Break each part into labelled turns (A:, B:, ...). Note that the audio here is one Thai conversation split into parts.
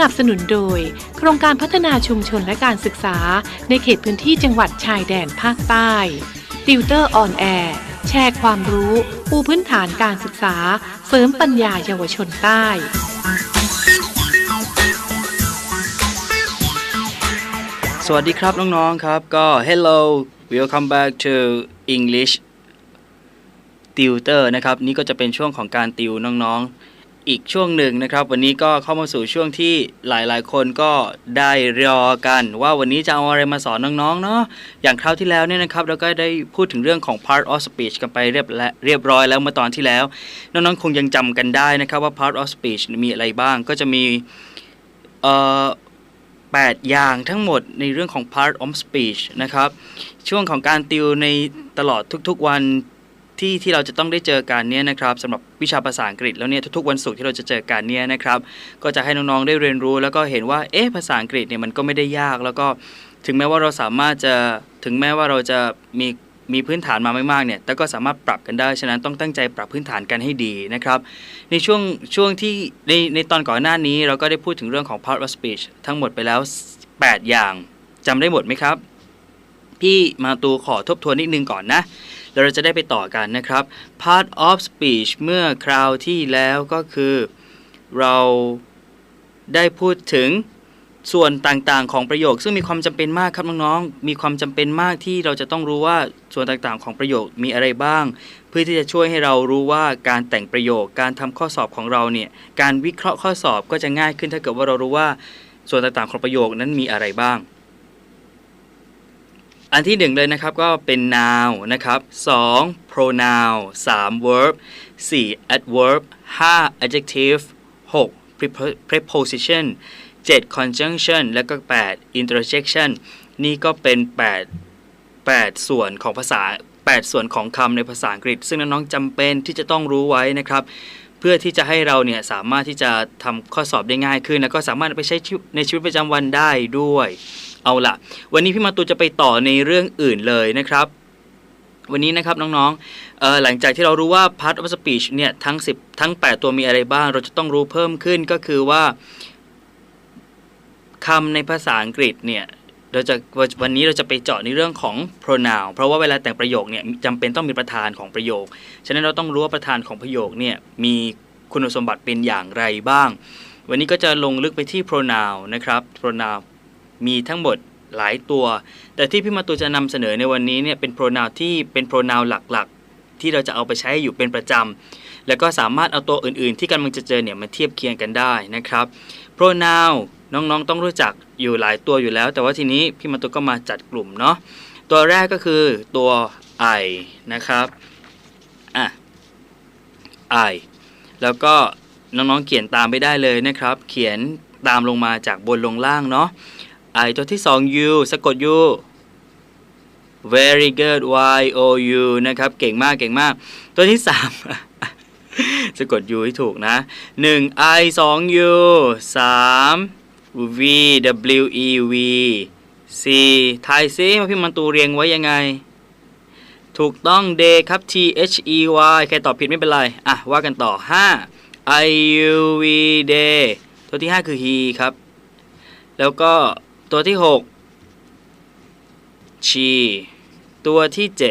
A: นับสนุนโดย โครงการพัฒนาชุมชนและการศึกษา ในเขตพื้นที่จังหวัดชายแดนภาคใต้ติวเตอร์ออนแอร์แชร์ความรู้ปูพื้นฐานการศึกษา เสริมปัญญาเยาวชนใต้
B: สวัสดีครับน้องๆครับก็ hello welcome back to English tutor นะครับนี่ก็จะเป็นช่วงของการติวน้องๆ อีกช่วงหนึ่งนะครับ วันนี้ก็เข้ามาสู่ช่วงที่หลายๆ คนก็ได้รอกัน ว่าวันนี้จะเอาอะไรมาสอนน้องๆเนาะอย่างคราวที่แล้วเนี่ยนะครับเราก็ได้พูดถึงเรื่องของ part of speech กันไปเรียบและเรียบร้อยแล้วเมื่อตอนที่แล้ว น้องๆคงยังจำกันได้นะครับว่า part of speech มีอะไรบ้างก็จะมีเอ่อ8อย่างทั้งหมดในเรื่องของ part of speech นะครับ ช่วงของการติวในตลอดทุกๆวัน ที่ที่เราจะต้องได้เจอกันเนี่ยนะครับสำหรับวิชาภาษาอังกฤษแล้วเนี่ยทุกๆวันศุกร์ที่เราจะเจอกันเนี่ยนะครับก็จะให้น้องๆได้เรียนรู้ แล้วก็เห็นว่าเอ๊ะภาษาอังกฤษเนี่ยมันก็ไม่ได้ยาก แล้วก็ถึงแม้ว่าเราสามารถจะถึงแม้ว่าเราจะมีมีพื้นฐานมาไม่มากเนี่ย แต่ก็สามารถปรับกันได้ ฉะนั้นต้องตั้งใจปรับพื้นฐานกันให้ดีนะครับ ในช่วงช่วงที่ในในตอนก่อนหน้านี้ เราก็ได้พูดถึงเรื่องของ part of speech ทั้งหมดไปแล้ว 8 อย่างจำได้หมดไหมครับ พี่มาตูขอทบทวนนิดนึงก่อนนะ เราจะได้ไปต่อกันนะครับ part of speech เมื่อคราวที่แล้วก็คือ เราได้พูดถึงส่วนต่างๆ ของประโยค ซึ่งมีความจำเป็นมากครับน้องๆ มีความจำเป็นมากที่เราจะต้องรู้ว่าส่วนต่างๆ ของประโยคมีอะไรบ้าง เพื่อที่จะช่วยให้เรารู้ว่าการแต่งประโยค การทำข้อสอบของเราเนี่ย การวิเคราะห์ข้อสอบก็จะง่ายขึ้นถ้าเกิดว่าเรารู้ว่าส่วนต่างๆ ของประโยคนั้นมีอะไรบ้าง อันที่หนึ่งเลยนะครับก็เป็น noun นะครับ 2 pronoun 3 verb 4 adverb 5 adjective 6 prepo- preposition 7 conjunction แล้วก็ 8 interjection นี่ก็เป็น 8 8 ส่วนของภาษา 8 ส่วนของคำในภาษาอังกฤษ ซึ่งน้องๆจำเป็นที่จะต้องรู้ไว้นะครับ เพื่อที่จะให้เราเนี่ยสามารถที่จะทำข้อสอบได้ง่ายขึ้น แล้วก็สามารถไปใช้ในชีวิตประจำวันได้ด้วย เอาละวันนี้พี่มาตูจะไปต่อในเรื่องอื่นเลยนะครับ วันนี้นะครับน้องๆหลังจากที่เรารู้ว่า part of speech เนี่ยทั้ง 10 ทั้ง 8 ตัวมีอะไรบ้าง เราจะต้องรู้เพิ่มขึ้นก็คือว่าคำในภาษาอังกฤษเนี่ยเราจะวันนี้เราจะไปเจาะในเรื่องของ pronoun เพราะว่าเวลาแต่งประโยคเนี่ยจำเป็นต้องมีประธานของประโยค ฉะนั้นเราต้องรู้ว่าประธานของประโยคเนี่ยมีคุณสมบัติเป็นอย่างไรบ้าง วันนี้ก็จะลงลึกไปที่ pronoun นะครับ pronoun มีทั้งหมดหลายตัว แต่ที่พี่มาตูจะนำเสนอในวันนี้เนี่ยเป็น pronoun ที่เป็น pronoun หลักๆ ที่เราจะเอาไปใช้อยู่เป็นประจำแล้วก็สามารถเอาตัวอื่นๆ ที่กำลังจะเจอเนี่ยมาเทียบเคียงกันได้นะครับ pronoun น้องๆ ต้องรู้จักอยู่หลายตัวอยู่แล้ว แต่ว่าทีนี้พี่มาตูก็มาจัดกลุ่มเนาะตัวแรกก็คือตัว I นะครับอะ I แล้วก็น้องๆเขียนตามไปได้เลยนะครับ เขียนตามลงมาจากบนลงล่างเนาะ I ตัวที่ 2 U สะกด U very good Y O U นะครับ เก่งมากเก่งมาก ตัวที่ 3 สะกด U ให้ถูกนะ 1 I 2 U 3 V W E V C ทายซิว่าพี่มันตูเรียงไว้ยังไง ถูกต้อง d ครับ T H E Y ใครตอบผิดไม่เป็นไร อะ ว่ากันต่อ 5 I U V d ตัวที่ 5 คือ he ครับ แล้วก็ ตัวที่ 6 she ตัวที่ 7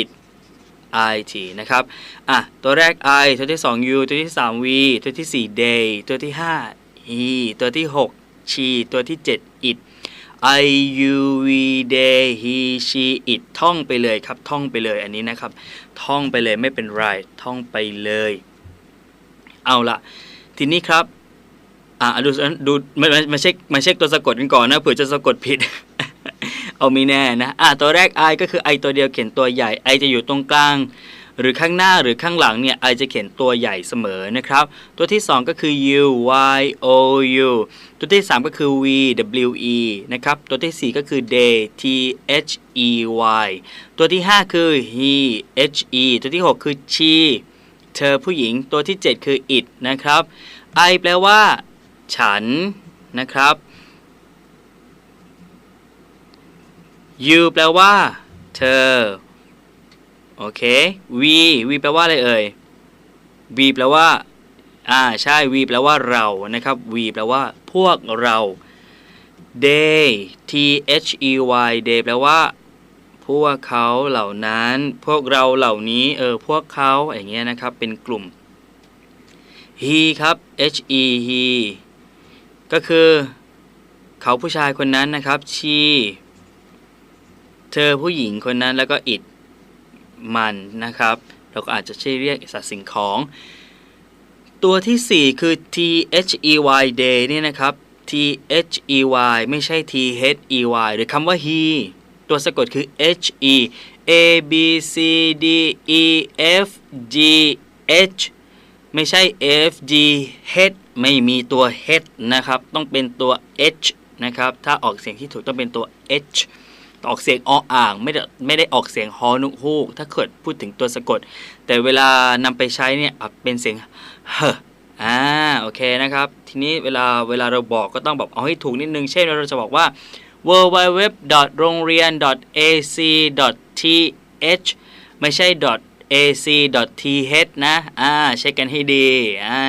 B: it I T นะครับ อะ ตัวแรก I ตัวที่ 2 U ตัวที่ 3 V ตัวที่ 4 day ตัวที่5 he ตัวที่ 6 she ตัวที่ 7 it I U V day he she it ท่องไปเลยครับ ท่องไปเลยอันนี้นะครับ ท่องไปเลยไม่เป็นไร ท่องไปเลย เอาละทีนี้ครับ อ่าดูดูมามามาเช็คมาเช็คตัวสะกดกันก่อนนะเผื่อจะสะกดผิด เอาม่แน่นะอ่าตัวแรก I ก็คือ I ตัวเดียวเขียนตัวใหญ่ I จะอยู่ตรงกลาง หรือข้างหน้าหรือข้างหลังเนี่ย I จะเขียนตัวใหญ่เสมอนะครับ ตัวที่ 2 ก็คือ U Y O U ตัวที่ 3 ก็คือ V W E นะครับ ตัวทีสี่4 ก็คือ They T H E Y ตัวที่ 5 คือ He H E ตัวที่ 6 คือ She เธอผู้หญิงตัวที่ 7 คือ it นะครับ I แปลว่า ฉันนะครับ You แปลว่า เธอ โอเค We We แปลว่าอะไรเอ่ย We แปลว่า อ่า ใช่ We แปลว่าเรา นะครับ We แปลว่า พวกเรา They T H E Y They แปลว่า พวกเขาเหล่านั้น พวกเราเหล่านี้ เออ พวกเขาอย่างเงี้ยนะครับ เป็นกลุ่ม He ครับ H E He ก็คือ เขาผู้ชายคนนั้นนะครับ She เธอผู้หญิงคนนั้นแล้วก็ it มันนะครับ เราก็อาจจะใช้เรียกสัตว์สิ่งของ ตัวที่ 4 คือ t h e y day เนี่ยนะครับ t h e y ไม่ใช่ t h e y หรือคำว่า he ตัวสะกดคือ h e a b c d e f g h ไม่ใช่ f g h ไม่มีตัว h นะครับ ต้องเป็นตัว h นะครับ ถ้าออกเสียงที่ถูกต้องเป็นตัว h ออกเสียงออ่างไม่ได้ไม่ได้ออกเสียงฮอนุฮูกถ้าเกิดพูดถึงตัวสะกด แต่เวลานำไปใช้เนี่ยเป็นเสียงเฮอ่าโอเคนะครับ ทีนี้เวลาเวลาเราบอกก็ต้องแบบเอาให้ถูกนิดนึง เช่นเราจะบอกว่า w w w โรงเรียน ac th ไม่ใช่ ac th นะ อ่า เช็คกันให้ดี อ่า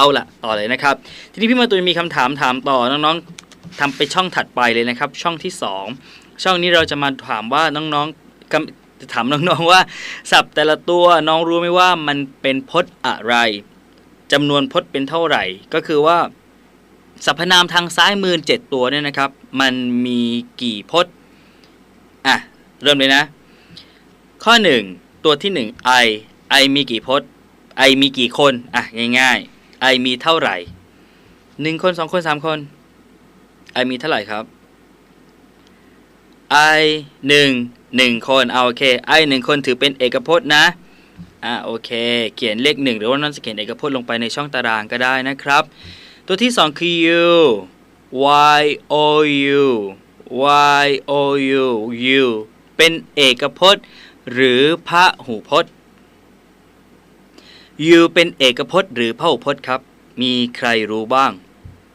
B: เอาละต่อเลยนะครับ ทีนี้พี่มาตุนมีคำถามถามต่อน้องๆทำไปช่องถัดไปเลยนะครับ ช่องที่ 2 ช่องนี้เราจะมาถามว่าน้องๆจะถามน้องๆว่าศัพท์แต่ละตัวน้องรู้ไหมว่ามันเป็นพจน์อะไรจำนวนพจน์เป็นเท่าไหร่ ก็คือว่าสรรพนามทางซ้ายมือเจ็ดตัวเนี่ยนะครับ มันมีกี่พจน์อะเริ่มเลยนะ ข้อ 1 ตัวที่ 1 I I มีกี่พจน์ I มีกี่คน อะ ง่ายๆ I มีเท่าไหร่หนึ่งคนสองคนสามคน I มีเท่าไหร่ครับ I หนึ่งหนึ่งคนเอาโอเค I หนึ่งคนถือเป็นเอกพจน์นะอ่าโอเค เขียนเลขหนึ่งหรือว่าน้องจะเขียนเอกพจน์ลงไปในช่องตารางก็ได้นะครับ ตัวที่สองคือ you y o u y o u u เป็นเอกพจน์ หรือพหูพจน์ you เป็นเอกพจน์หรือพหูพจน์ครับ มีใครรู้บ้าง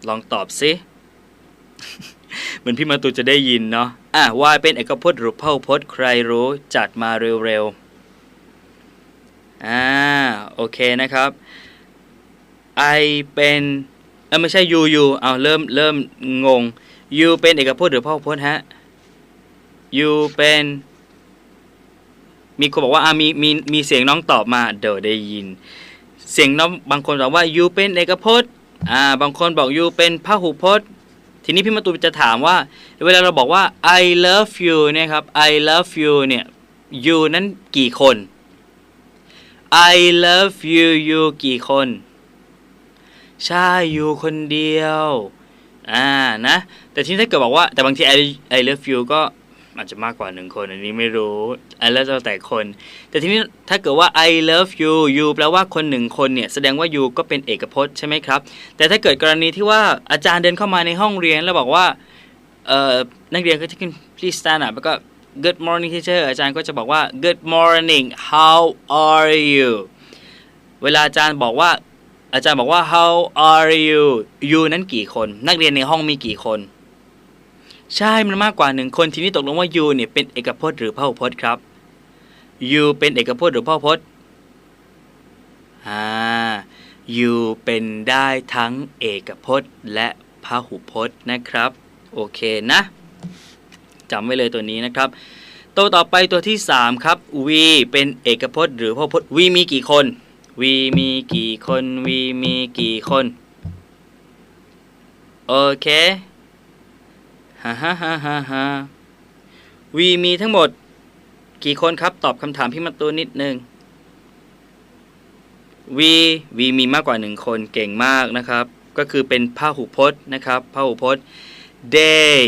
B: ลองตอบสิเหมือนพี่มาตูจะได้ยินเนาะอะ y เป็นเอกพจน์หรือพหูพจน์ใครรู้จัดมาเร็วๆอ่าโอเคนะครับ I เป็นเออไม่ใช่ you you เอาเริ่มเริ่มงง you เป็นเอกพจน์หรือพหูพจน์ฮะ you เป็น มีคนบอกว่าอ่ามีมีมีเสียงน้องตอบมาเดี๋ยวได้ยิน เสียงน้องบางคนบอกว่า you เป็นเอกพจน์อ่าบางคนบอก you เป็นพหูพจน์ ทีนี้พี่มาตูจะถามว่า เวลาเราบอกว่า I love you เนี่ยครับ I love you เนี่ย you นั้นกี่คน I love you you กี่คนใช่ you คนเดียว อ่า นะ แต่ที่ถ้าเกิดบอกว่า แต่บางที I I love you ก็ อาจจะมากกว่าหนึ่งคน อันนี้ไม่รู้ I love แล้วแต่คน แต่ทีนี้ถ้าเกิดว่า I love you you แปลว่าคนหนึ่งคนเนี่ย แสดงว่า you ก็เป็นเอกพจน์ใช่ไหมครับ แต่ถ้าเกิดกรณีที่ว่าอาจารย์เดินเข้ามาในห้องเรียนแล้วบอกว่านักเรียนก็จะขึ้น please stand up แล้วก็ good morning teacher อาจารย์ก็จะบอกว่า good morning how are you เวลาอาจารย์บอกว่า อาจารย์บอกว่า how are you you นั้นกี่คน นักเรียนในห้องมีกี่คน ใช่มันมากกว่าหนึ่งคนทีนี้ตกลงว่า you เนี่ยเป็นเอกพจน์หรือพหูพจน์ครับ you เป็นเอกพจน์หรือพหูพจน์อ่า you เป็นได้ทั้งเอกพจน์และพหูพจน์นะครับ โอเคนะจำไว้เลยตัวนี้นะครับ ตัวต่อไปตัวที่ 3 ครับ we เป็นเอกพจน์หรือพหูพจน์ we มีกี่คน we มีกี่คน we มีกี่คน โอเค ฮ่าฮ่าฮ่าฮ่าฮ่า we มีทั้งหมด กี่คนครับตอบคำถามพี่มาตูนนิดนึง we we มีมากกว่าหนึ่งคนเก่งมากนะครับ ก็คือเป็นพหูพจน์นะครับพหูพจน์ they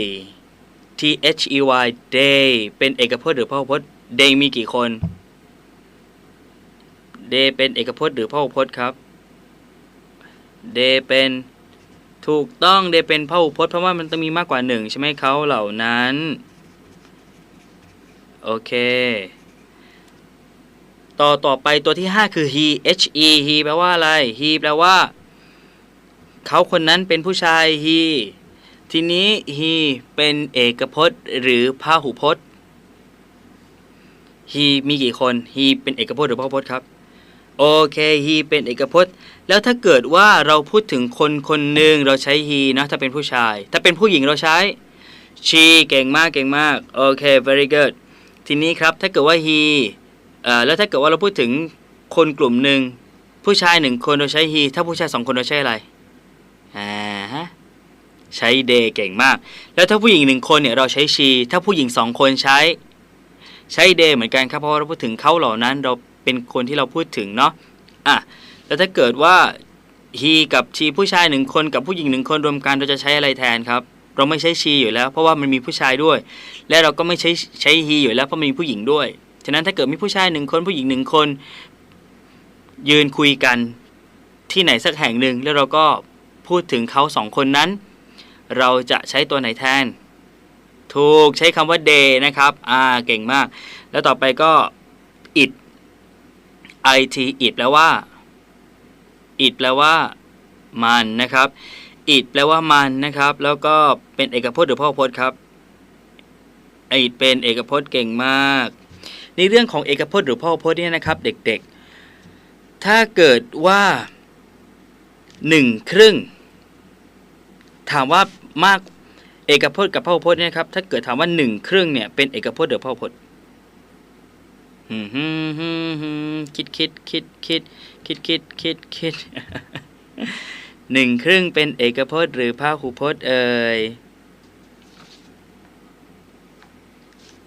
B: t h e y day เป็นเอกพจน์หรือพหูพจน์ day มีกี่คน they เป็นเอกพจน์หรือพหูพจน์ครับ they เป็น ถูกต้อง they เป็นพหูพจน์เพราะว่ามันต้องมีมากกว่าหนึ่งใช่ไหมเขาเหล่านั้น โอเค ต่อต่อไปตัวที่ 5 คือ he h e he แปลว่าอะไร he แปลว่า เขาคนนั้นเป็นผู้ชาย he ทีนี้ he เป็นเอกพจน์ หรือพหูพจน์ he มีกี่คน he เป็นเอกพจน์หรือพหูพจน์ครับ โอเค he เป็นเอกพจน์ แล้วถ้าเกิดว่าเราพูดถึงคนคนหนึ่งเราใช้ he นะถ้าเป็นผู้ชาย ถ้าเป็นผู้หญิงเราใช้ she เก่งมากเก่งมากโอเค very good ทีนี้ครับถ้าเกิดว่า he เอ่อแล้วถ้าเกิดว่าเราพูดถึงคนกลุ่มหนึ่งผู้ชายหนึ่งคนเราใช้ he ถ้าผู้ชายสองคนเราใช้อะไรอ่าฮะใช้ they เก่งมาก แล้วถ้าผู้หญิงหนึ่งคนเนี่ยเราใช้ she ถ้าผู้หญิงสองคนใช้ ใช้ they เหมือนกันครับเพราะเราพูดถึงเขาเหล่านั้นเรา เป็นคนที่เราพูดถึงเนาะอะแล้วถ้าเกิดว่า he กับ she ผู้ชายหนึ่งคนกับผู้หญิงหนึ่งคนรวมกันเราจะใช้อะไรแทนครับ เราไม่ใช้ she อยู่แล้ว เพราะว่ามันมีผู้ชายด้วย และเราก็ไม่ใช้ใช้ he อยู่แล้วเพราะมันมีผู้หญิงด้วยฉะนั้นถ้าเกิดมีผู้ชายหนึ่งคนผู้หญิงหนึ่งคน ยืนคุยกันที่ไหนสักแห่งหนึ่งแล้วเราก็พูดถึงเขาสองคนนั้น เราจะใช้ตัวไหนแทน ถูกใช้คำว่า they นะครับ อ่า เก่งมาก แล้วต่อไปก็ it it แปลว่า it แปลว่า มันนะครับ it แปลว่ามันนะครับ แล้วก็เป็นเอกพจน์หรือพหูพจน์ครับ it เป็นเอกพจน์เก่งมาก ในเรื่องของเอกพจน์หรือพหูพจน์เนี่ยนะครับ เด็กๆ ถ้าเกิดว่าหนึ่งครึ่ง ถามว่ามากเอกพจน์กับพหูพจน์เนี่ยครับ ถ้าเกิดถามว่าหนึ่งครึ่งเนี่ยเป็นเอกพจน์หรือพหูพจน์ ฮึฮึฮึฮึคิดคิดคิดคิดคิดคิดคิดคิดหนึ่งครึ่งเป็นเอกพจน์หรือพหูพจน์เอ่ย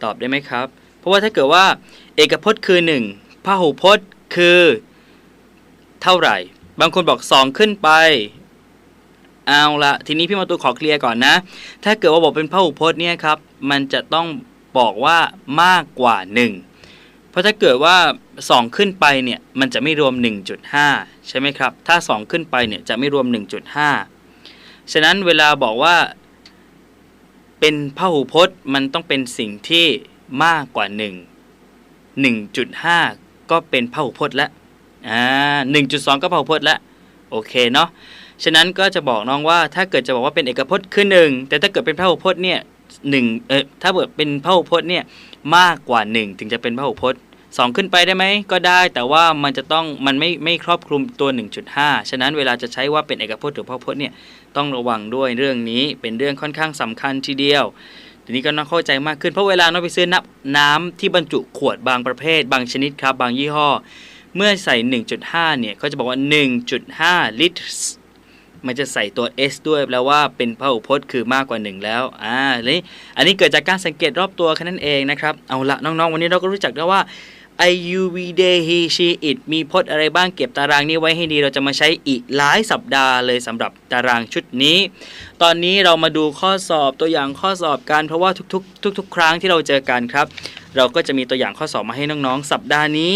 B: ตอบได้ไหมครับ เพราะว่าถ้าเกิดว่า เอกพจน์คือหนึ่งพหูพจน์คือ เท่าไหร่ บางคนบอกสองขึ้นไปเอาละทีนี้พี่มาตูขอเคลียร์ก่อนนะ ถ้าเกิดว่าบอกเป็นพหูพจน์เนี่ยครับ มันจะต้องบอกว่ามากกว่า 1 เพราะถ้าเกิดว่า 2 ขึ้นไปเนี่ยมันจะไม่รวม 1.5 ใช่ไหมครับ ถ้า 2 ขึ้นไปเนี่ยจะไม่รวม 1.5 ฉะนั้นเวลาบอกว่า เป็นพหูพจน์มันต้องเป็นสิ่งที่มากกว่า 1 1.5 ก็เป็นพหูพจน์แล้วอ่า1.2 ก็พหูพจน์แล้วโอเคเนาะฉะนั้นก็จะบอกน้องว่าถ้าเกิดจะบอกว่าเป็นเอกพจน์คือหนึ่งแต่ถ้าเกิดเป็นพหูพจน์เนี่ยหนึ่งเออถ้าเกิดเป็นพหูพจน์เนี่ย มากกว่าหนึ่งถึงจะเป็นพหูพจน์สองขึ้นไปได้ไหมก็ได้ แต่ว่ามันจะต้องมันไม่ไม่ครอบคลุมตัว 1.5 ฉะนั้นเวลาจะใช้ว่าเป็นเอกพจน์หรือพหูพจน์เนี่ยต้องระวังด้วยเรื่องนี้เป็นเรื่องค่อนข้างสำคัญทีเดียวทีนี้ก็ต้องเข้าใจมากขึ้นเพราะเวลาน้องไปซื้อน้ำน้ำที่บรรจุขวดบางประเภท บางชนิดครับบางยี่ห้อ เมื่อใส่ 1.5 เนี่ยเขาจะบอกว่า 1.5 ลิตร มันจะใส่ตัว s ด้วยแปลว่าเป็นพหูพจน์คือมากกว่า 1 แล้วอ่าเลยอันนี้เกิดจากการสังเกตรอบตัวแค่นั้นเองนะครับ เอาละน้องๆ วันนี้เราก็รู้จักแล้วว่า I U V they he she it มีพจน์อะไรบ้างเก็บตารางนี้ไว้ให้ดี เราจะมาใช้อีกหลายสัปดาห์เลยสำหรับตารางชุดนี้ ตอนนี้เรามาดูข้อสอบตัวอย่างข้อสอบกัน เพราะว่าทุกๆ ทุก ๆ ครั้งที่เราเจอกันครับ เราก็จะมีตัวอย่างข้อสอบมาให้น้องๆ สัปดาห์นี้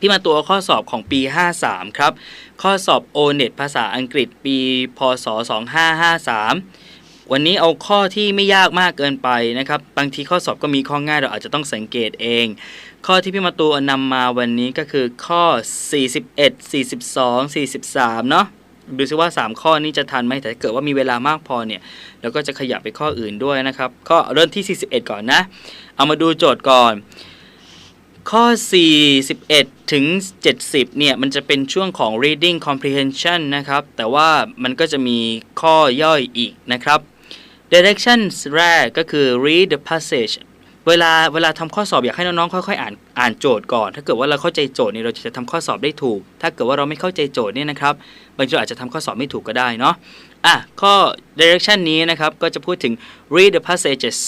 B: ที่มาตัวข้อสอบของปี 53 ครับ ข้อสอบ o n e t ภาษาอังกฤษปี พศ 2553 วันนี้เอาข้อที่ไม่ยากมากเกินไปนะครับ บางทีข้อสอบก็มีข้อง่ายเราอาจจะต้องสังเกตเอง ข้อที่พี่มาตูนำมาวันนี้ก็คือข้อ 41 42 43 เนาะดูซิว่า 3 ข้อนี้จะทันไหมแต่เกิดว่ามีเวลามากพอเนี่ยเราก็จะขยับไปข้ออื่นด้วยนะครับ ข้อเริ่มที่ 41 ก่อนนะ เอามาดูโจทย์ก่อน ข้อ 41 ถึง 70 เนี่ย มันจะเป็นช่วงของ reading comprehension นะครับ แต่ว่ามันก็จะมีข้อย่อยอีกนะครับ directions แรกก็คือ read the passage เวลาเวลาทำข้อสอบอยากให้น้องๆค่อยๆอ่านอ่านโจทย์ก่อน ถ้าเกิดว่าเราเข้าใจโจทย์เนี่ยเราจะทำข้อสอบได้ถูก ถ้าเกิดว่าเราไม่เข้าใจโจทย์เนี่ยนะครับบางทีอาจจะทำข้อสอบไม่ถูกก็ได้เนาะอะข้อ direction นี้นะครับก็จะพูดถึง read the passages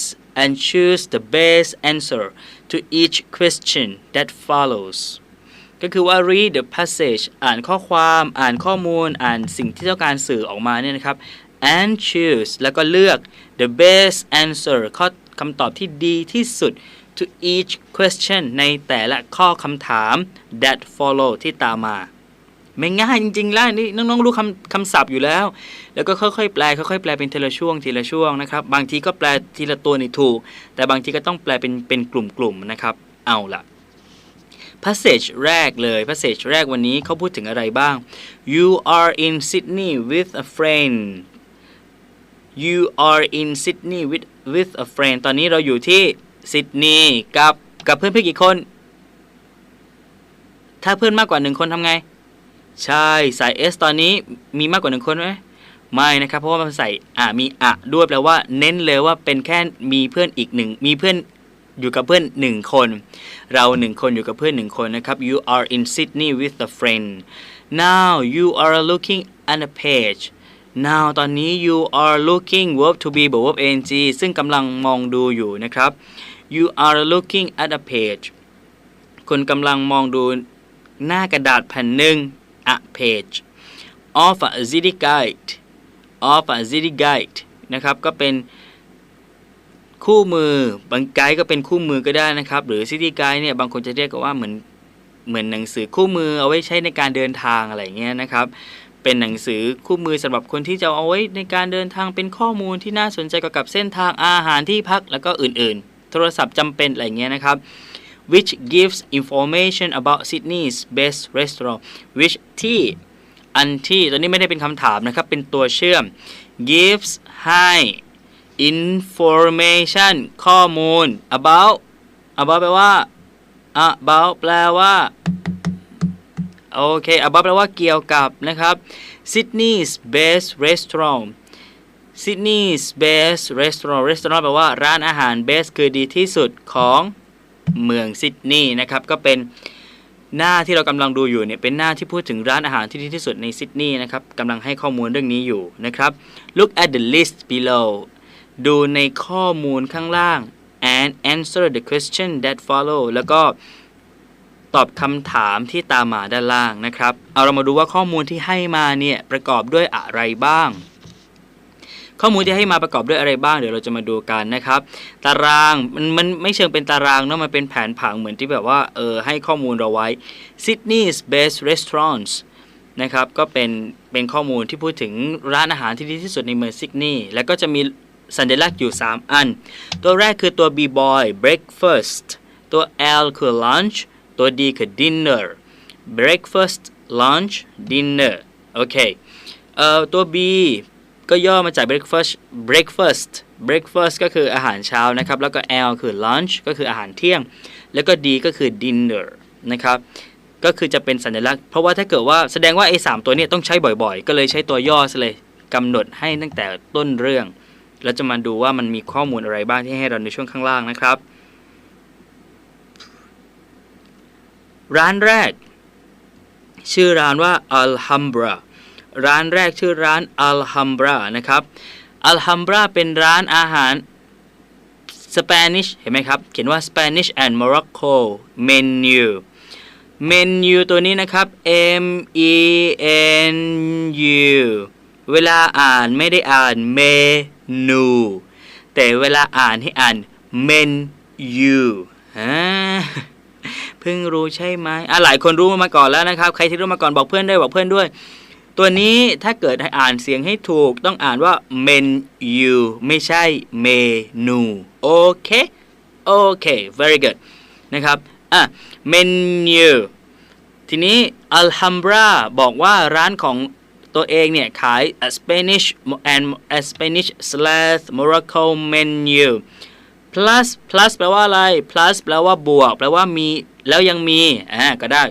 B: and choose the best answer to each question that follows ก็คือว่า read the passage อ่านข้อความ อ่านข้อมูล อ่านสิ่งที่ต้องการสื่อออกมาเนี่ยนะครับ and choose แล้วก็เลือก the best answer ข้อคำตอบที่ดีที่สุด to each question ในแต่ละข้อคำถาม that follow ที่ตามมา ไม่ง่ายจริงๆแล้วนี่น้องๆรู้คำคำศัพท์อยู่แล้ว แล้วก็ค่อยๆแปลค่อยๆแปลเป็นทีละช่วงทีละช่วงนะครับบางทีก็แปลทีละตัวนี่ถูก แต่บางทีก็ต้องแปลเป็นเป็นกลุ่มๆนะครับ เอาละ passage แรกเลย passage แรกวันนี้เขาพูดถึงอะไรบ้าง you are in Sydney with a friend you are in Sydney with with a friend ตอนนี้เราอยู่ที่ซิดนีย์กับกับเพื่อนเพื่อนกี่คน ถ้าเพื่อนมากกว่าหนึ่งคนทำไง ใช่สาย S ตอนนี้มีมากกว่าหนึ่งคนไหมไม่นะครับ เพราะว่ามันใส่อะมีอะด้วยแปลว่าเน้นเลยว่าเป็นแค่มีเพื่อนอีกหนึ่งมีเพื่อนอยู่กับเพื่อนหนึ่งคน เราหนึ่งคนอยู่กับเพื่อนหนึ่งคนนะครับ you are in Sydney with a friend now you are looking at a page now ตอนนี้ you are looking verb to be บวก verb ing ซึ่งกำลังมองดูอยู่นะครับ you are looking at a page คุณกำลังมองดูหน้ากระดาษแผ่นหนึ่ง a page of a city guide of a city guide นะครับ ก็เป็นคู่มือบางไกด์ก็เป็นคู่มือก็ได้นะครับ หรือ city guide เนี่ยบางคนจะเรียกกันว่าเหมือนเหมือนหนังสือคู่มือเอาไว้ใช้ในการเดินทางอะไรเงี้ยนะครับ เป็นหนังสือคู่มือสำหรับคนที่จะเอาไว้ในการเดินทางเป็นข้อมูลที่น่าสนใจเกี่ยวกับเส้นทางอาหารที่พักแล้วก็อื่นๆ โทรศัพท์จำเป็นอะไรเงี้ยนะครับ which gives information about Sydney's best restaurant which ที่อันที่ตอนนี้ไม่ได้เป็นคำถามนะครับ เป็นตัวเชื่อม gives ให้ information ข้อมูล about about แปลว่า about แปลว่าโอเค about แปลว่าเกี่ยวกับนะครับ Sydney's best restaurant Sydney's best restaurant restaurant แปลว่าร้านอาหาร best คือดีที่สุดของ เมืองซิดนีย์นะครับก็เป็นหน้าที่เรากำลังดูอยู่เนี่ยเป็นหน้าที่พูดถึงร้านอาหารที่ดีที่สุดในซิดนีย์นะครับกำลังให้ข้อมูลเรื่องนี้อยู่นะครับ look at the list below ดูในข้อมูลข้างล่าง and answer the question that follow แล้วก็ตอบคำถามที่ตามมาด้านล่างนะครับ เอาเรามาดูว่าข้อมูลที่ให้มาเนี่ยประกอบด้วยอะไรบ้าง ข้อมูลที่ให้มาประกอบด้วยอะไรบ้างเดี๋ยวเราจะมาดูกันนะครับ ตารางมันมันไม่เชิงเป็นตารางเนาะมันเป็นแผนผังเหมือนที่แบบว่าเออให้ข้อมูลเราไว้ Sydney's best restaurants นะครับก็เป็นเป็นข้อมูลที่พูดถึงร้านอาหารที่ดีที่สุดในเมืองซิดนีย์แล้วก็จะมีสัญลักษณ์อยู่ 3 อัน ตัวแรกคือตัว B boy breakfast ตัว L คือ lunch ตัว D คือ dinner breakfast lunch dinner โอเคเอ่อตัว B ก็ย่อมาจาก breakfast breakfast breakfast ก็คืออาหารเช้านะครับ แล้วก็ L คือ lunch ก็คืออาหารเที่ยง แล้วก็ D ก็คือ dinner นะครับ ก็คือจะเป็นสัญลักษณ์ เพราะว่าถ้าเกิดว่าแสดงว่าไอ้สามตัวนี้ต้องใช้บ่อยๆ ก็เลยใช้ตัวย่อซะเลยกำหนดให้ตั้งแต่ต้นเรื่อง แล้วจะมาดูว่ามันมีข้อมูลอะไรบ้างที่ให้เราในช่วงข้างล่างนะครับ ร้านแรก ชื่อร้านว่า Alhambra ร้านแรกชื่อร้าน Alhambra นะครับ Alhambra เป็นร้านอาหาร Spanish เห็นไหมครับ เขียนว่า Spanish and Morocco menu เมนูตัวนี้นะครับ M E N U เวลาอ่านไม่ได้อ่านเมนู แต่เวลาอ่านให้อ่านเมนยูเพิ่งรู้ใช่ไหมอะหลายคนรู้มาก่อนแล้วนะครับ ใครที่รู้มาก่อนบอกเพื่อนด้วยบอกเพื่อนด้วย ตัวนี้ถ้าเกิดให้อ่านเสียงให้ถูกต้องอ่านว่าเมนยูไม่ใช่เมนูโอเคโอเค very good นะครับอะเมนูทีนี้ Alhambra บอกว่าร้านของตัวเองเนี่ย ขาย Spanish and Spanish slash Morocco menu plus plus แปลว่าอะไร plus แปลว่าบวก แปลว่ามี แล้วยังมี อ่า ก็ได้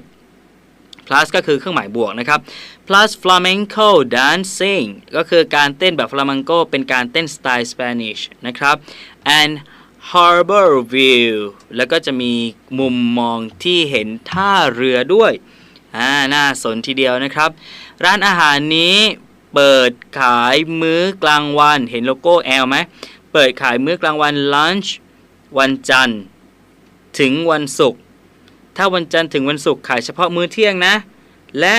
B: plus ก็คือเครื่องหมายบวกนะครับ plus flamenco dancing ก็คือการเต้นแบบ flamenco เป็นการเต้นสไตล์ Spanish นะครับ and harbor view แล้วก็จะมีมุมมองที่เห็นท่าเรือด้วยอ่าน่าสนทีเดียวนะครับ ร้านอาหารนี้เปิดขายมื้อกลางวัน เห็นโลโก้ L ไหม เปิดขายมื้อกลางวัน lunch วันจันทร์ ถึงวันศุกร์ ถ้าวันจันทร์ถึงวันศุกร์ขายเฉพาะมื้อเที่ยงนะ และ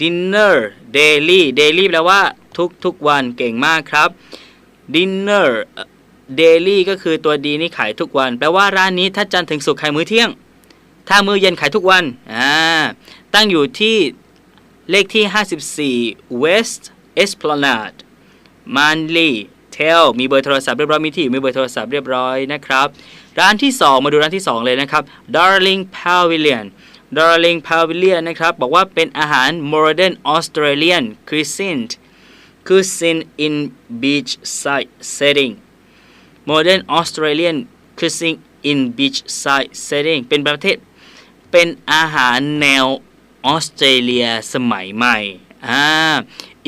B: dinner daily daily แปลว่าทุกทุกๆวันเก่งมากครับ dinner daily ก็คือตัวดีนี่ขายทุกวัน แปลว่าร้านนี้ถ้าจันทร์ถึงศุกร์ขายมื้อเที่ยง ถ้ามื้อเย็นขายทุกวันอ่าตั้งอยู่ที่เลขที่ 54 West Esplanade Manly Tel มีเบอร์โทรศัพท์เรียบร้อยมีที่อยู่มีเบอร์โทรศัพท์เรียบร้อยนะครับ ร้านที่ 2 มาดูร้านที่ 2 เลยนะครับ Darling Pavilion Darling Pavilion นะครับบอกว่าเป็นอาหาร Modern Australian Cuisine Cuisine in beach side setting Modern Australian Cuisine in beach side setting เป็นประเทศเป็นอาหารแนวออสเตรเลียสมัยใหม่อ่า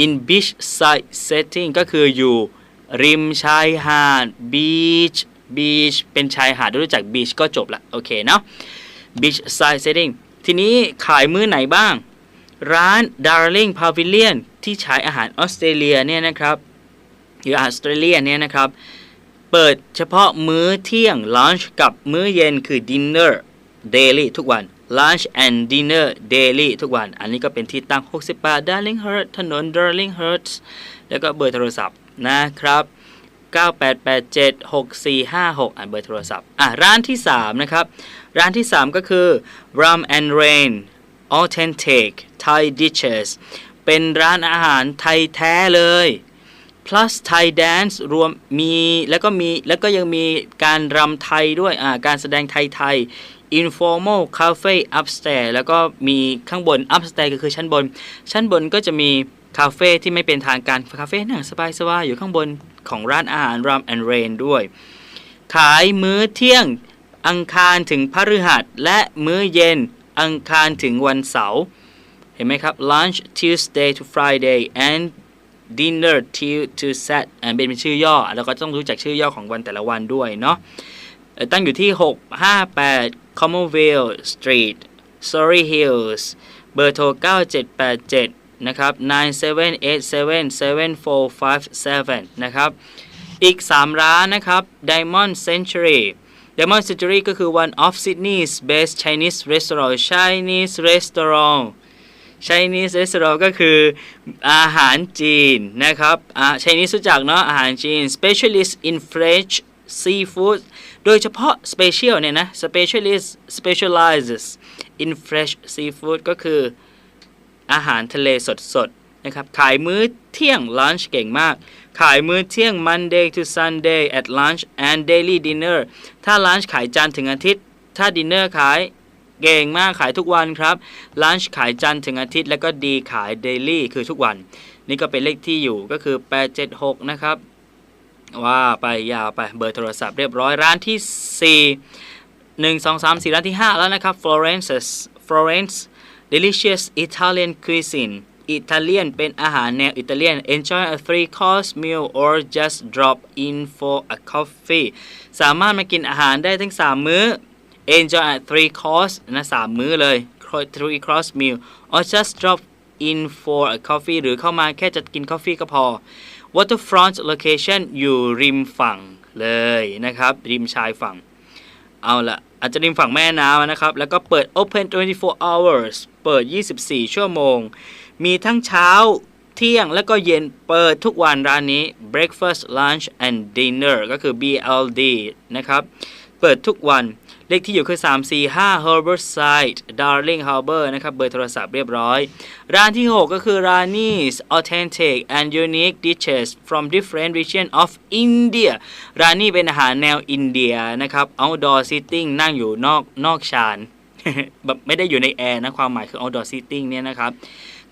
B: in beach side setting ก็คืออยู่ริมชายหาด beach beach เป็นชายหาดรู้จัก beach ก็จบละโอเคเนาะ beach side setting ทีนี้ขายมื้อไหนบ้าง ร้าน Darling Pavilion ที่ใช้อาหารออสเตรเลียเนี่ยนะครับหรือออสเตรเลียเนี่ยนะครับ เปิดเฉพาะมื้อเที่ยง lunch กับมื้อเย็นคือ dinner daily ทุกวัน lunch and dinner daily ทุกวัน อันนี้ก็เป็นที่ตั้ง 68 Darlinghurst ถนน Darlinghurst แล้วก็เบอร์โทรศัพท์นะครับ 98876456อ่านเบอร์โทรศัพท์อะร้านที่ 3 นะครับ ร้านที่ 3 ก็คือ Rum and Rain Authentic Thai Dishes เป็นร้านอาหารไทยแท้เลย plus Thai dance รวมมีแล้วก็มีแล้วก็ยังมีการรำไทยด้วยอ่าการแสดงไทยไทย informal cafe upstairs แล้วก็มีข้างบน upstairs ก็คือชั้นบน ชั้นบนก็จะมีคาเฟ่ที่ไม่เป็นทางการ คาเฟ่นั่งสบายๆอยู่ข้างบน ของร้านอาหาร Rum and Rain ด้วย ขายมื้อเที่ยงอังคารถึงพฤหัส และมื้อเย็นอังคารถึงวันเสาร์เห็นไหมครับ lunch Tuesday to Friday and dinner till to set อ่าเป็นชื่อย่อ แล้วก็ต้องรู้จักชื่อย่อของวันแต่ละวันด้วยเนาะตั้งอยู่ที่ 658 Commonwealth Street Surrey Hills เบอร์โทร 9787 นะครับ97877457 นะครับ อีก 3 ร้านนะครับ Diamond Century Diamond Century ก็คือ one of Sydney's best Chinese restaurant Chinese restaurant Chinese restaurant ก็คืออาหารจีนนะครับอ่า Chinese รู้จักเนาะอาหารจีน specialist in French seafood โดยเฉพาะ special เนี่ยนะ specialist specializes in fresh seafood ก็คือ อาหารทะเลสดๆนะครับขายมื้อเที่ยง lunch เก่งมาก ขายมื้อเที่ยง Monday to Sunday at lunch and daily dinner ถ้า lunch ขายจันทร์ถึงอาทิตย์ ถ้า dinner ขายเก่งมากขายทุกวันครับ lunch ขายจันทร์ถึงอาทิตย์ แล้วก็ดีขาย daily คือทุกวัน นี่ก็เป็นเลขที่อยู่ก็คือ 876 นะครับ ว่าไปยาวไปเบอร์โทรศัพท์เรียบร้อยร้านที่ 4 1 2 3 4 ร้านที่ 5 แล้วนะครับ Florence's Florence delicious Italian cuisine อิตาเลียนเป็นอาหารแนวอิตาเลียน enjoy a three course meal or just drop in for a coffee สามารถมากินอาหารได้ทั้ง 3 มื้อ enjoy a three course นะสามมื้อเลย three course meal or just drop in for a coffee หรือเข้ามาแค่จะกินกาแฟก็พอ waterfront location อยู่ริมฝั่งเลยนะครับ ริมชายฝั่ง เอาละอาจจะริมฝั่งแม่น้ำนะครับ แล้วก็เปิด open 24 hours เปิด 24 ชั่วโมง มีทั้งเช้าเที่ยงแล้วก็เย็นเปิดทุกวันร้านนี้ breakfast lunch and dinner ก็คือ BLD นะครับ เปิดทุกวันเลขที่อยู่คือ 345 Harborside Darling Harbour นะครับเบอร์โทรศัพท์เรียบร้อย ร้านที่ 6 ก็คือ Rani's Authentic and Unique Dishes from different region of India ร้านนี้เป็นอาหารแนวอินเดียนะครับ outdoor sitting นั่งอยู่นอกนอกชาน แบบไม่ได้อยู่ในแอร์นะ ความหมายคือ outdoor sitting เนี่ยนะครับ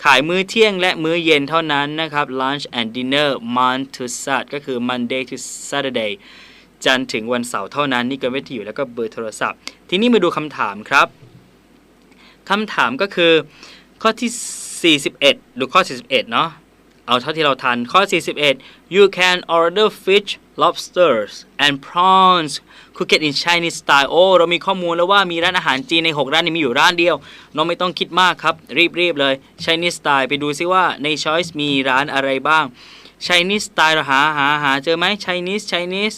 B: ขายมื้อเที่ยงและมื้อเย็นเท่านั้นนะครับ lunch and dinner Monday to Sat ก็คือ Monday to Saturday จันถึงวันเสาร์เท่านั้น นี่ก็วิทยุแล้วก็เบอร์โทรศัพท์ ทีนี้มาดูคำถามครับคำถามก็คือข้อที่ 41 หรือข้อ 41 เนาะ เอาเท่าที่เราทัน ข้อ 41 you can order fish lobsters and prawns cooked in Chinese style โอ้เรามีข้อมูลแล้วว่ามีร้านอาหารจีนใน 6 ร้านนี้มีอยู่ร้านเดียว น้องไม่ต้องคิดมากครับ รีบ ๆ เลย Chinese style ไปดูซิว่าใน Choice มีร้านอะไรบ้าง Chinese style เราหาหาหาเจอไหม Chinese Chinese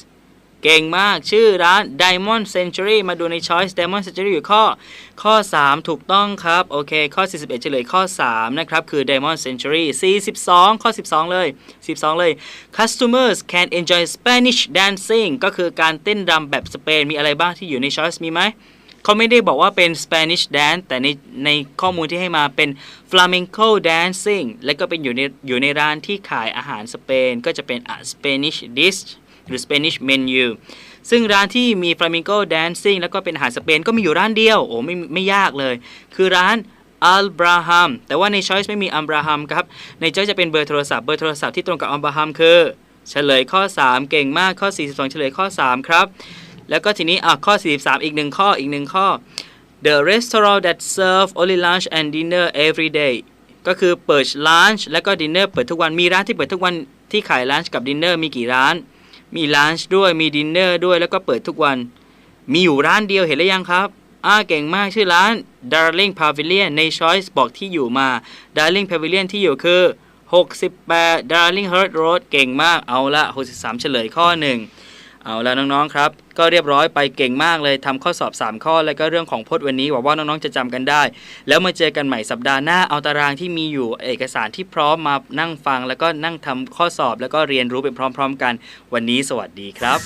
B: เก่งมากชื่อร้าน Diamond Century มาดูใน Choice Diamond Century อยู่ข้อ ข้อ 3 ถูกต้องครับ โอเค ข้อ 41เฉลยข้อ 3 นะครับ คือ Diamond Century 42 ข้อ 12 เลย 12 เลย Customers can enjoy Spanish dancing ก็คือการเต้นรำแบบสเปนมีอะไรบ้างที่อยู่ใน Choice มีไหมเขาไม่ได้บอกว่าเป็น Spanish dance แต่ในในข้อมูลที่ให้มาเป็น flamenco dancing และก็เป็นอยู่ในอยู่ในร้านที่ขายอาหารสเปน ก็จะเป็น a Spanish dish หรือ Spanish menu ซึ่งร้านที่มี flamenco dancing แล้วก็เป็นอาหารสเปนก็มีอยู่ร้านเดียว โอ้ไม่ไม่ยากเลย คือร้านอัลบราฮัมแต่ว่าใน Choice ไม่มีอัลบราฮัมครับ ใน Choice จะเป็นเบอร์โทรศัพท์ เบอร์โทรศัพท์ที่ตรงกับอัลบราฮัมคือ เฉลยข้อ 3 เก่งมากข้อ 42 เฉลยข้อ 3 ครับ แล้วก็ทีนี้อะข้อ 43 อีกหนึ่งข้ออีกหนึ่งข้อ The restaurant that serve only lunch and dinner every day ก็คือเปิด lunch และก็ dinner เปิดทุกวันมีร้านที่เปิดทุกวันที่ขาย lunch กับ dinner มีกี่ร้าน มีลันช์ด้วยมีดินเนอร์ด้วยแล้วก็เปิดทุกวัน มีอยู่ร้านเดียวเห็นหรือยังครับอ้าเก่งมากชื่อร้าน Darling Pavilion ใน Choice บอกที่อยู่มา Darling Pavilion ที่อยู่คือ 68 Darling Heart Road เก่งมากเอาละ 63 เฉลยข้อหนึ่งเอาละน้อง ๆ ครับ ก็เรียบร้อยไปเก่งมากเลยทำข้อสอบ 3 ข้อ แล้วก็เรื่องของพจน์วันนี้หวังว่าน้องๆจะจำกันได้ แล้วมาเจอกันใหม่สัปดาห์หน้าเอาตารางที่มีอยู่เอกสารที่พร้อมมานั่งฟัง แล้วก็นั่งทำข้อสอบ แล้วก็เรียนรู้ไปพร้อม ๆ กัน วันนี้สวัสดีครับ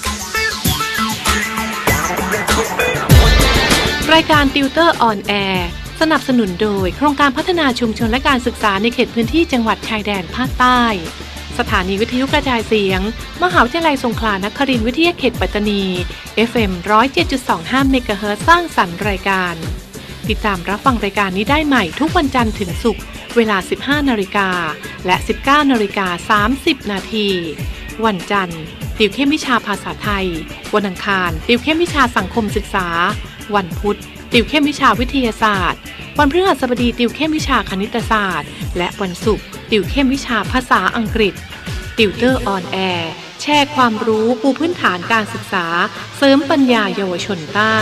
A: รายการติวเตอร์ออนแอร์สนับสนุนโดย โครงการพัฒนาชุมชนและการศึกษาในเขตพื้นที่จังหวัดชายแดนภาคใต้ สถานีวิทยุกระจายเสียง มหาวิทยาลัยสงขลานครินทร์วิทยาเขตปัตตานี FM 107.25เมกะเฮิร์สร้างสรรค์รายการ ติดตามรับฟังรายการนี้ได้ใหม่ทุกวันจันทร์ถึงศุกร์เวลา 15 นาฬิกา และ 19 นาฬิกา 30 นาที วันจันทร์ ติวเข้มวิชาภาษาไทย วันอังคาร ติวเข้มวิชาสังคมศึกษา วันพุธ ติวเข้มวิชาวิทยาศาสตร์ วันพฤหัสบดีติวเข้มวิชาคณิตศาสตร์ และวันศุกร์ติวเข้มวิชาภาษาอังกฤษ ติวเตอร์ออนแอร์แชร์ความรู้ปูพื้นฐานการศึกษา เสริมปัญญาเยาวชนใต้